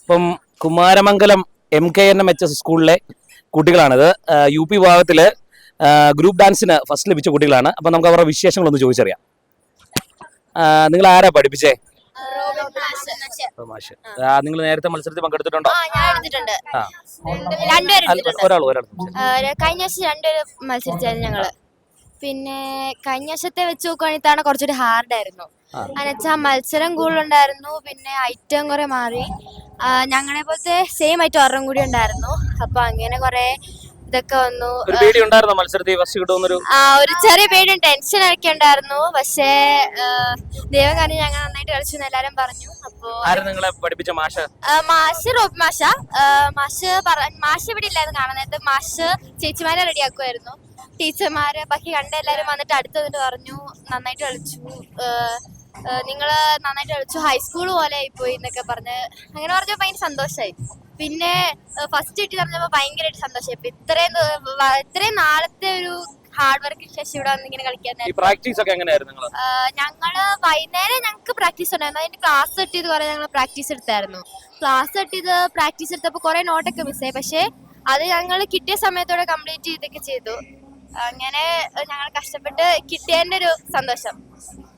ഇപ്പം Kumaramangalam M K N M H S സ്കൂളിലെ കുട്ടികളാണിത്. യു പി വിഭാഗത്തിൽ ഗ്രൂപ്പ് ഡാൻസിന് ഫസ്റ്റ് ലഭിച്ച കുട്ടികളാണ്. അപ്പൊ നമുക്ക് അവരുടെ വിശേഷങ്ങളൊന്ന് ചോദിച്ചറിയാം. നിങ്ങൾ ആരാ പഠിപ്പിച്ചേ? നിങ്ങൾ നേരത്തെ മത്സരത്തിൽ പങ്കെടുത്തിട്ടുണ്ടോ? ഒരാൾ ഒരാൾ കഴിഞ്ഞ വർഷം രണ്ടുപേരും മത്സരിച്ചായിരുന്നു ഞങ്ങൾ. പിന്നെ കഴിഞ്ഞ വർഷത്തെ വെച്ച് നോക്കുവാണെങ്കിൽ ഇത്തവണ കുറച്ചുകൂടി ഹാർഡായിരുന്നു. എന്നുവെച്ചാൽ മത്സരം കൂടുതലുണ്ടായിരുന്നു പിന്നെ ഐറ്റം കുറെ മാറി. ഞങ്ങളെ പോലത്തെ സെയിം ഐറ്റം ഒരെണ്ണം കൂടി ഉണ്ടായിരുന്നു. അപ്പൊ അങ്ങനെ കുറെ ഇതൊക്കെ വന്നു. ഒരു പേടി ഉണ്ടായിരുന്നോ മത്സരത്തിൽ ആ ഒരു ചെറിയ പേടിയും ടെൻഷൻ ഒക്കെ ഉണ്ടായിരുന്നു. പക്ഷേ ദേവകാരി ദൈവം കാരണം ഞങ്ങൾ നന്നായിട്ട് കളിച്ചു എന്ന് എല്ലാരും പറഞ്ഞു. അപ്പോ ആരും നിങ്ങളെ പഠിപ്പിച്ച മാഷ്? മാഷ് റോബ് മാഷ. മാഷ് പറ മാഷ് ഇവിടെ ഇല്ലായിരുന്നു കാണാൻ നേരത്തെ. മാഷ് ചേച്ചിമാരെ റെഡിയാക്കുമായിരുന്നു ടീച്ചർമാര് ബാക്കി കണ്ട എല്ലാരും വന്നിട്ട് അടുത്ത് വന്നിട്ട് പറഞ്ഞു നന്നായിട്ട് കളിച്ചു. നിങ്ങൾ നന്നായിട്ട് കളിച്ചു. ഹൈസ്കൂൾ പോലെ ആയിപ്പോയി എന്നൊക്കെ പറഞ്ഞ് അങ്ങനെ പറഞ്ഞപ്പോൾ ഭയങ്കര സന്തോഷമായി പിന്നെ ഫസ്റ്റ് കിട്ടി പറഞ്ഞപ്പോൾ ഭയങ്കരമായിട്ട് സന്തോഷമായി ഇപ്പൊ ഇത്രയും ഇത്രയും നാളത്തെ ഒരു ഹാർഡ് വർക്ക് ശേഷം ഇവിടെ വന്ന് ഇങ്ങനെ കളിക്കാൻ പ്രാക്ടീസ് ഒക്കെ എങ്ങനെയായിരുന്നു നിങ്ങൾ ആഹ് ഞങ്ങൾ വൈകുന്നേരം ഞങ്ങൾക്ക് പ്രാക്ടീസ് ഉണ്ടായിരുന്നു. അതിന്റെ ക്ലാസ് കിട്ടിയത് കുറെ ഞങ്ങൾ പ്രാക്ടീസ് എടുത്തായിരുന്നു. ക്ലാസ് കിട്ടിയത് പ്രാക്ടീസ് എടുത്തപ്പോൾ കുറെ നോട്ടൊക്കെ മിസ്സായി പക്ഷേ അത് ഞങ്ങൾ കിട്ടിയ സമയത്തോടെ കംപ്ലീറ്റ് ചെയ്തൊക്കെ ചെയ്തു. അങ്ങനെ ഞങ്ങൾ കഷ്ടപ്പെട്ട് കിട്ടിയതിന്റെ ഒരു സന്തോഷം.